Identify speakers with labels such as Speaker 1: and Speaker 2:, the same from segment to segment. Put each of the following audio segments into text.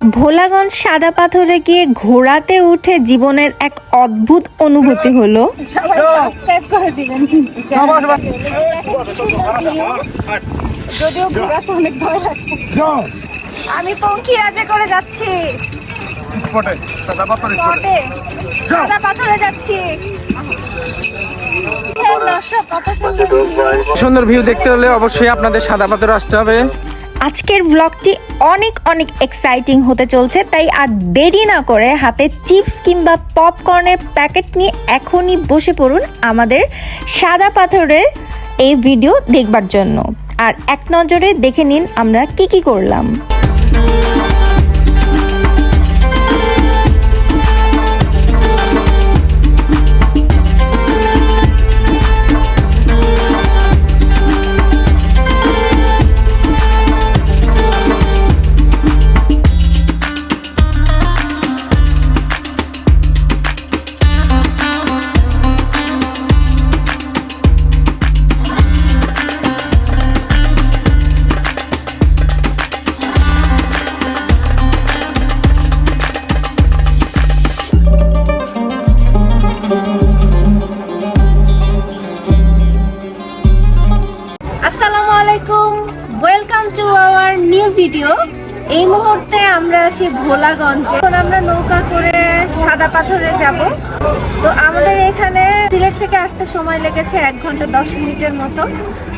Speaker 1: ভোলাগঞ্জ সাদা পাথরে গিয়ে ঘোড়াতে উঠে জীবনের এক অদ্ভুত অনুভূতি হলো।
Speaker 2: সবাই সাবস্ক্রাইব করে দিবেন কিন্তু যদিও ঘোরাতে অনেক ভয় আমি পঙ্কি রাজে করে যাচ্ছি।
Speaker 3: সাদা পাথর
Speaker 2: স্পটে সাদা পাথরে যাচ্ছি। দর্শক কত সুন্দর
Speaker 4: সুন্দর ভিউ দেখতে হলে অবশ্যই আপনাদের সাদা পাথর আসতে হবে।
Speaker 1: আজকের ব্লগটি অনেক অনেক এক্সাইটিং হতে চলছে, তাই আর দেরি না করে হাতে চিপস কিংবা পপকর্নের প্যাকেট নিয়ে এখনই বসে পড়ুন আমাদের সাদা পাথরের এই ভিডিও দেখবার জন্য। আর এক নজরে দেখে নিন আমরা কি কি করলাম। মুহূর্তে আমরা আছি ভোলাগঞ্জে। এখন আমরা নৌকা করে সাদা পাথরে যাব। তো আমাদের এখানে সিলেট থেকে আসতে সময় লেগেছে এক ঘণ্টা দশ মিনিটের মতো।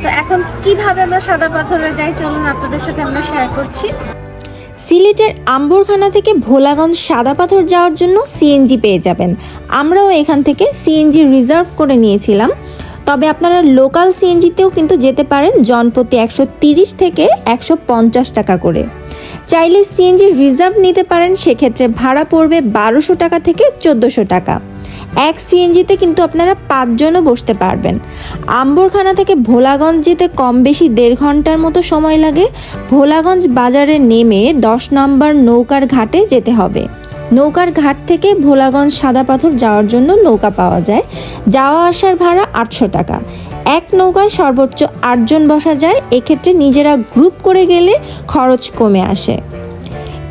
Speaker 1: তো এখন কীভাবে আমরা সাদা পাথরে যাই চলুন আপনাদের সাথে আমরা শেয়ার করছি। সিলেটের আম্বরখানা থেকে ভোলাগঞ্জ সাদা পাথর যাওয়ার জন্য সিএনজি পেয়ে যাবেন। আমরাও এখান থেকে সিএনজি রিজার্ভ করে নিয়েছিলাম। তবে আপনারা লোকাল সিএনজিতেও কিন্তু যেতে পারেন, জনপ্রতি একশো থেকে একশো পঞ্চাশ টাকা করে। চাইলে সিএনজি রিজার্ভ নিতে পারেন, সেক্ষেত্রে ভাড়া পড়বে বারোশো টাকা থেকে চোদ্দোশো টাকা। এক সিএনজিতে কিন্তু আপনারা পাঁচজনও বসতে পারবেন। আম্বরখানা থেকে ভোলাগঞ্জ যেতে কম বেশি দেড় ঘণ্টার মতো সময় লাগে। ভোলাগঞ্জ বাজারে নেমে দশ নম্বর নৌকার ঘাটে যেতে হবে। নৌকার ঘাট থেকে ভোলাগঞ্জ সাদা পাথর যাওয়ার জন্য নৌকা পাওয়া যায়। যাওয়া আসার ভাড়া আটশো টাকা। এক নৌকায় সর্বোচ্চ আটজন বসা যায়, এক্ষেত্রে নিজেরা গ্রুপ করে গেলে খরচ কমে আসে।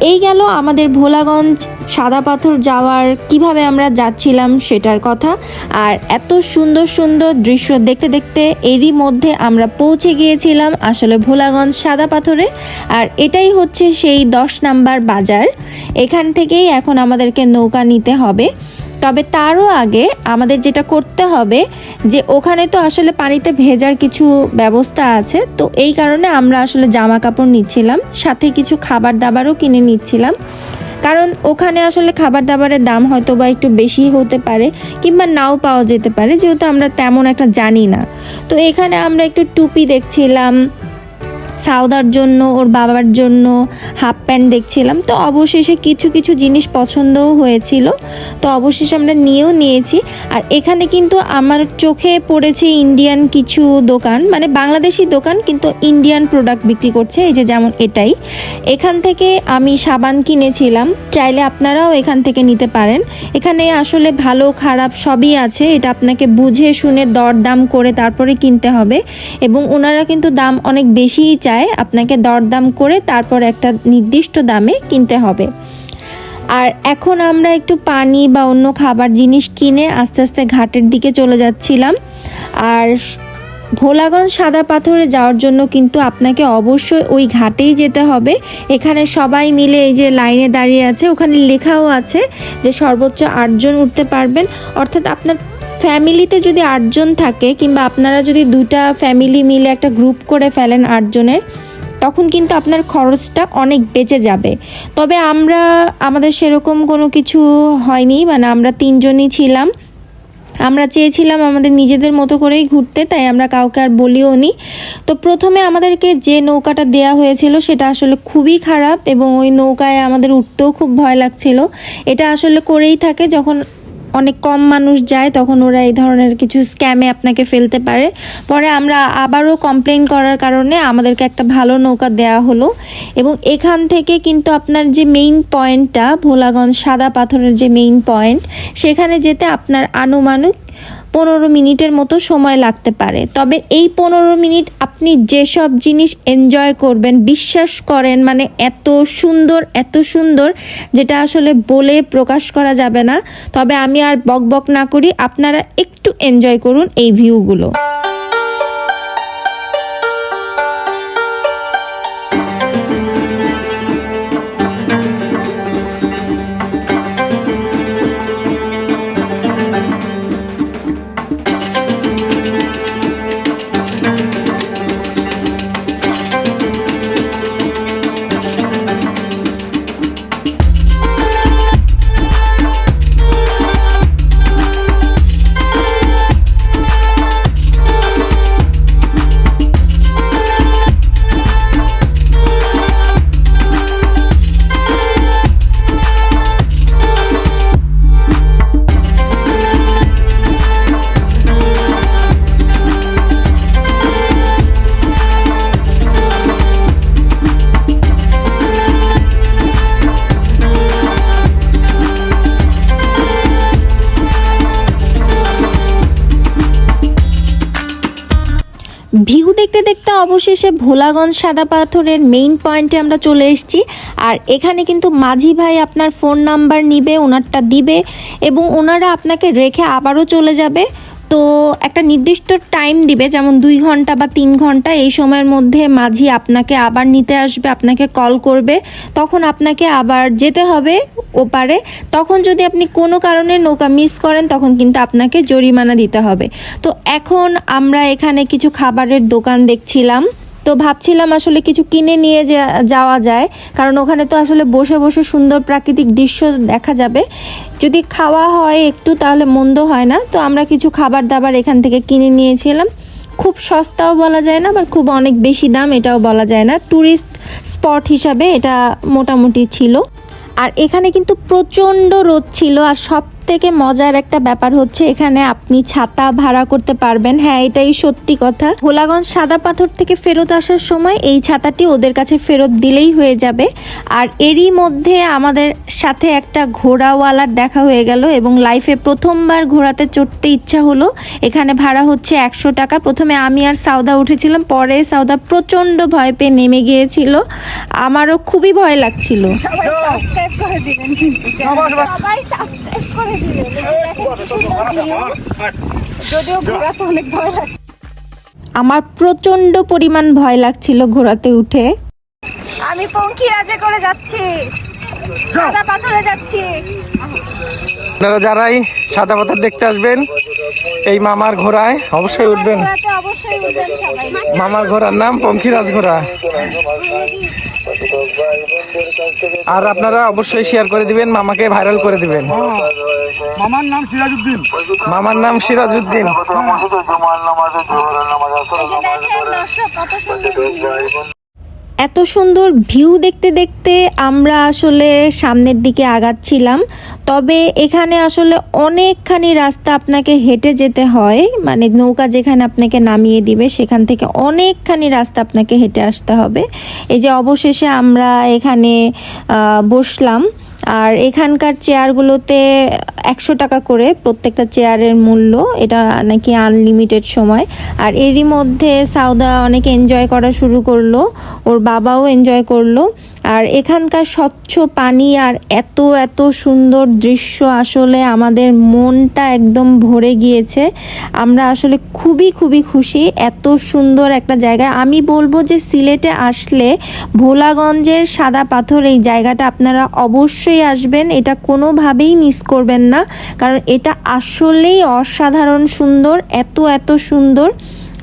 Speaker 1: এই গেল আমাদের ভোলাগঞ্জ সাদা পাথর যাওয়ার, কীভাবে আমরা যাচ্ছিলাম সেটার কথা। আর এত সুন্দর সুন্দর দৃশ্য দেখতে দেখতে এরই মধ্যে আমরা পৌঁছে গিয়েছিলাম আসলে ভোলাগঞ্জ সাদা পাথরে। আর এটাই হচ্ছে সেই দশ নাম্বার বাজার। এখান থেকেই এখন আমাদেরকে নৌকা নিতে হবে। তবে তারও আগে আমাদের যেটা করতে হবে যে ওখানে তো আসলে পানিতে ভেজার কিছু ব্যবস্থা আছে, তো এই কারণে আমরা আসলে জামা কাপড় নিচ্ছিলাম, সাথে কিছু খাবার দাবারও কিনে নিচ্ছিলাম। কারণ ওখানে আসলে খাবার দাবারের দাম হয়তো বা একটু বেশি হতে পারে, কিংবা নাও পাওয়া যেতে পারে, যেহেতু আমরা তেমন একটা জানি না। তো এখানে আমরা একটু টুপি দেখছিলাম সাউদার জন্য, ওর বাবার জন্য হাফ প্যান্ট দেখছিলাম। তো অবশেষে কিছু কিছু জিনিস পছন্দও হয়েছিল। তো অবশেষে আমরা নিয়েও নিয়েছি। আর এখানে কিন্তু আমার চোখে পড়েছে ইন্ডিয়ান কিছু দোকান মানে বাংলাদেশি দোকান, কিন্তু ইন্ডিয়ান প্রোডাক্ট বিক্রি করছে, এই যে যেমন এটাই। এখান থেকে আমি সাবান কিনেছিলাম। চাইলে আপনারাও এখান থেকে নিতে পারেন। এখানে আসলে ভালো, খারাপ সবই আছে, এটা আপনাকে বুঝে শুনে দরদাম করে তারপরে কিনতে হবে। এবং ওনারা কিন্তু দাম অনেক বেশিই চায়। আপনাকে দরদাম করে তারপর একটা নির্দিষ্ট দামে কিনতে হবে। আর এখন আমরা একটু পানি বা অন্য খাবার জিনিস কিনে আস্তে আস্তে ঘাটের দিকে চলে যাচ্ছিলাম। আর ভোলাগঞ্জ সাদা পাথরে যাওয়ার জন্য কিন্তু আপনাকে অবশ্যই ওই ঘাটেই যেতে হবে। এখানে সবাই মিলে এই যে লাইনে দাঁড়িয়ে আছে, ওখানে লেখাও আছে যে সর্বোচ্চ আটজন উঠতে পারবেন। অর্থাৎ আপনার ফ্যামিলিতে যদি আটজন থাকে কিংবা আপনারা যদি দুটা ফ্যামিলি মিলে একটা গ্রুপ করে ফেলেন আটজনের, তখন কিন্তু আপনার খরচটা অনেক বেঁচে যাবে। তবে আমরা, আমাদের সেরকম কোনো কিছু হয়নি মানে আমরা তিনজনই ছিলাম। আমরা চেয়েছিলাম আমাদের নিজেদের মতো করেই ঘুরতে, তাই আমরা কাউকে আর বলিও নি। তো প্রথমে আমাদেরকে যে নৌকাটা দেয়া হয়েছিল, সেটা আসলে খুবই খারাপ এবং ওই নৌকায় আমাদের উঠতেও খুব ভয় লাগছিল। এটা আসলে করেই থাকে যখন অনেক কম মানুষ যায়, তখন ওরা এই ধরনের কিছু স্ক্যামে আপনাকে ফেলতে পারে। পরে আমরা আবারও কমপ্লেন করার কারণে আমাদেরকে একটা ভালো নৌকা দেয়া হলো। এবং এখান থেকে কিন্তু আপনার যে মেইন পয়েন্টটা ভোলাগঞ্জ সাদা পাথরের যে মেইন পয়েন্ট সেখানে যেতে আপনার আনুমানিক পনেরো মিনিটের মতো সময় লাগতে পারে। তবে এই পনেরো মিনিট আপনি যেসব জিনিস এনজয় করবেন, বিশ্বাস করেন মানে এত সুন্দর এত সুন্দর, যেটা আসলে বলে প্রকাশ করা যাবে না, তবে আমি আর বক বক না করি, আপনারা একটু এনজয় করুন এই ভিউগুলো দেখতে দেখতে অবশেষে ভোলাগঞ্জ সাদা পাথরের মেইন পয়েন্টে আমরা চলে এসেছি। আর এখানে কিন্তু মাঝি ভাই আপনার ফোন নাম্বার নিবে, ওনারটা দিবে এবং ওনারা আপনাকে রেখে আবারও চলে যাবে। তো একটা নির্দিষ্ট টাইম দিবে, যেমন দুই ঘণ্টা বা তিন ঘণ্টা, এই সময়ের মধ্যে মাঝি আপনাকে আবার নিতে আসবে, আপনাকে কল করবে, তখন আপনাকে আবার যেতে হবে ওপারে, তখন যদি আপনি কোনো কারণে নৌকা মিস করেন, তখন কিন্তু আপনাকে জরিমানা দিতে হবে। তো এখন আমরা এখানে কিছু খাবারের দোকান দেখছিলাম। তো ভাবছিলাম আসলে কিছু কিনে নিয়ে যাওয়া যায়। কারণ ওখানে তো আসলে বসে বসে সুন্দর প্রাকৃতিক দৃশ্য দেখা যাবে। যদি খাওয়া হয় একটু তাহলে মন্দ হয় না। তো আমরা কিছু খাবার দাবার এখান থেকে কিনে নিয়েছিলাম। খুব সস্তাও বলা যায় না, আবার খুব অনেক বেশি দাম এটাও বলা যায় না। ট্যুরিস্ট স্পট হিসাবে এটা মোটামুটি ছিল। আর এখানে কিন্তু প্রচণ্ড রোদ ছিল আর সব থেকে মজার একটা ব্যাপার হচ্ছে এখানে আপনি ছাতা ভাড়া করতে পারবেন। হ্যাঁ এটাই সত্যি কথা। ভোলাগঞ্জ সাদা পাথর থেকে ফেরত আসার সময় এই ছাতাটি ওদের কাছে ফেরত দিলেই হয়ে যাবে। আর এরই মধ্যে আমাদের সাথে একটা ঘোড়াওয়ালার দেখা হয়ে গেল এবং লাইফে প্রথমবার ঘোড়াতে চড়তে ইচ্ছা হলো। এখানে ভাড়া হচ্ছে একশো টাকা। প্রথমে আমি আর সাউদা উঠেছিলাম পরে সাউদা প্রচণ্ড ভয় পেয়ে নেমে গিয়েছিল। আমারও খুবই ভয় লাগছিল।
Speaker 2: সবাই সাবস্ক্রাইব করে যদিও ঘোরাতে অনেক ভয় লাগে
Speaker 1: আমার প্রচণ্ড পরিমাণ ভয় লাগছিল ঘোড়াতে উঠে।
Speaker 2: আমি পঙ্কি রাজে করে যাচ্ছি। সাদা পাথরে যাচ্ছি।
Speaker 4: আপনারা যারাই সাদা পাথর দেখতে আসবেন এই মামার ঘোড়ায় অবশ্যই উঠবেন।
Speaker 2: ঘোরাতে অবশ্যই উঠবেন সবাই।
Speaker 4: মামার ঘোড়ার নাম পঙ্খিরাজ ঘোড়া আর আপনারা অবশ্যই শেয়ার করে দিবেন মামাকে ভাইরাল করে দিবেন।
Speaker 3: মামার নাম সিরাজউদ্দিন।
Speaker 4: মামার নাম সিরাজউদ্দিন।
Speaker 1: এত সুন্দর ভিউ দেখতে দেখতে আমরা আসলে সামনের দিকে আগাচ্ছিলাম। তবে এখানে আসলে অনেকখানি রাস্তা আপনাকে হেঁটে যেতে হয়। মানে নৌকা যেখানে আপনাকে নামিয়ে দিবে, সেখান থেকে অনেকখানি রাস্তা আপনাকে হেঁটে আসতে হবে। এই যে অবশেষে আমরা এখানে বসলাম। আর এখানকার চেয়ারগুলোতে একশো টাকা করে প্রত্যেকটা চেয়ারের মূল্য। এটা নাকি আনলিমিটেড সময়। আর এরই মধ্যে সাউদা অনেক এনজয় করা শুরু করল। ওর বাবাও এনজয় করল। আর এখানকার স্বচ্ছ পানি আর এত এত সুন্দর দৃশ্য আসলে আমাদের মনটা একদম ভরে গিয়েছে। আমরা আসলে খুবই খুবই খুশি, এত সুন্দর একটা জায়গা। আমি বলব যে সিলেটে আসলে ভোলাগঞ্জের সাদা পাথর এই জায়গাটা আপনারা অবশ্যই আসবেন। এটা কোনোভাবেই মিস করবেন না, কারণ এটা আসলেই অসাধারণ সুন্দর, এত এত সুন্দর।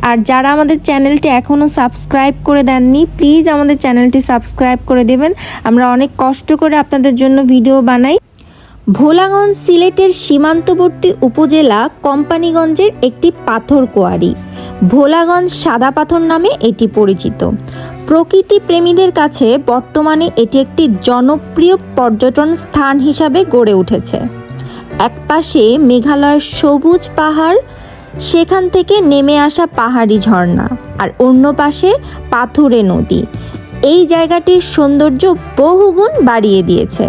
Speaker 1: আর যারা আমাদের চ্যানেলটি এখনও সাবস্ক্রাইব করে দেননি প্লিজ আমাদের চ্যানেলটি সাবস্ক্রাইব করে দেবেন। আমরা অনেক কষ্ট করে আপনাদের জন্য ভিডিও বানাই। ভোলাগঞ্জ সিলেটের সীমান্তবর্তী উপজেলা কোম্পানিগঞ্জের একটি পাথর কোয়ারি, ভোলাগঞ্জ সাদা পাথর নামে এটি পরিচিত। প্রকৃতি প্রেমীদের কাছে বর্তমানে এটি একটি জনপ্রিয় পর্যটন স্থান হিসাবে গড়ে উঠেছে। একপাশে মেঘালয়ের সবুজ পাহাড় সেখান থেকে নেমে আসা পাহাড়ি ঝর্ণা আর অন্য পাশে পাথুরে নদী। এই জায়গাটির সৌন্দর্য বহুগুণ বাড়িয়ে দিয়েছে।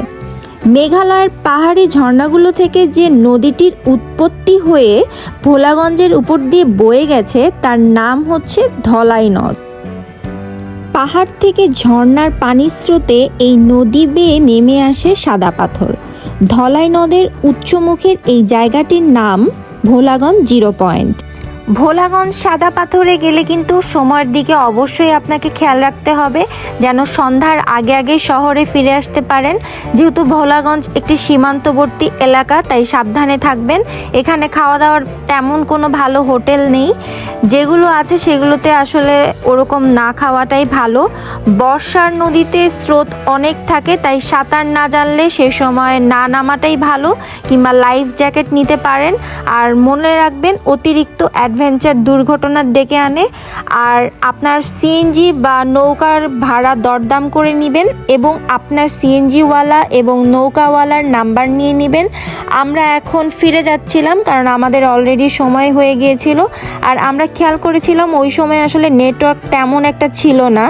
Speaker 1: মেঘালয়ের পাহাড়ি ঝর্ণাগুলো থেকে যে নদীটির উৎপত্তি হয়ে ভোলাগঞ্জের উপর দিয়ে বয়ে গেছে, তার নাম হচ্ছে ধলাই নদ। পাহাড় থেকে ঝর্ণার পানির স্রোতে এই নদী বেয়ে নেমে আসে সাদা পাথর। ধলাই নদের উচ্চমুখের এই জায়গাটির নাম ভোলাগঞ্জ জিরো পয়েন্ট। ভোলাগঞ্জ সাদা পাথরে গেলে কিন্তু সময়ের দিকে অবশ্যই আপনাকে খেয়াল রাখতে হবে, যেন সন্ধ্যার আগে আগে শহরে ফিরে আসতে পারেন। যেহেতু ভোলাগঞ্জ একটি সীমান্তবর্তী এলাকা, তাই সাবধানে থাকবেন। এখানে খাওয়া দাওয়ার তেমন কোনো ভালো হোটেল নেই। যেগুলো আছে সেগুলোতে আসলে ওরকম না খাওয়াটাই ভালো। বর্ষার নদীতে স্রোত অনেক থাকে, তাই সাঁতার না জানলে সে সময় না নামাটাই ভালো, কিংবা লাইফ জ্যাকেট নিতে পারেন। আর মনে রাখবেন, অতিরিক্ত অ্যাডভেঞ্চার দুর্ঘটনার ডেকে আনে আর আপনার সিএনজি বা নৌকার ভাড়া দরদাম করে নেবেন এবং আপনার সিএনজিওয়ালা এবং নৌকাওয়ালার নাম্বার নিয়ে নেবেন। আমরা এখন ফিরে যাচ্ছিলাম কারণ আমাদের অলরেডি সময় হয়ে গিয়েছিল। আর আমরা খেয়াল করেছিলাম ওই সময় আসলে নেটওয়ার্ক তেমন একটা ছিল না।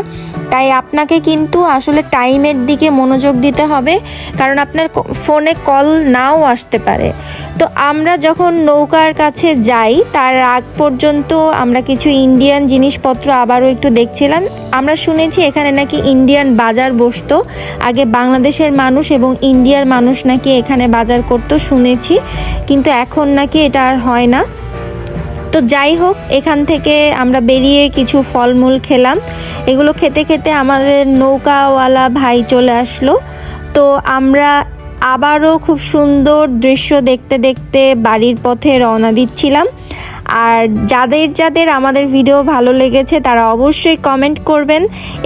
Speaker 1: তাই আপনাকে কিন্তু আসলে টাইমের দিকে মনোযোগ দিতে হবে, কারণ আপনার ফোনে কল নাও আসতে পারে। তো আমরা যখন নৌকার কাছে যাই, তার আগ পর্যন্ত আমরা কিছু ইন্ডিয়ান জিনিসপত্র আবারও একটু দেখছিলাম। আমরা শুনেছি এখানে নাকি ইন্ডিয়ান বাজার বসতো। আগে বাংলাদেশের মানুষ এবং ইন্ডিয়ার মানুষ নাকি এখানে বাজার করতো, শুনেছি। কিন্তু এখন নাকি এটা আর হয় না। তো যাই হোক, এখান থেকে আমরা বেরিয়ে কিছু ফলমূল খেলাম। এগুলো খেতে খেতে আমাদের নৌকাওয়ালা ভাই চলে আসলো। তো আমরা আবারও খুব সুন্দর দৃশ্য দেখতে দেখতে বাড়ির পথে রওনা দিচ্ছিলাম। আর যাদের যাদের আমাদের ভিডিও ভালো লেগেছে, তারা অবশ্যই কমেন্ট করবেন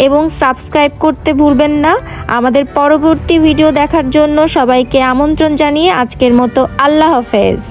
Speaker 1: এবং সাবস্ক্রাইব করতে ভুলবেন না। আমাদের পরবর্তী ভিডিও দেখার জন্য সবাইকে আমন্ত্রণ জানিয়ে আজকের মতো আল্লাহ হাফেজ।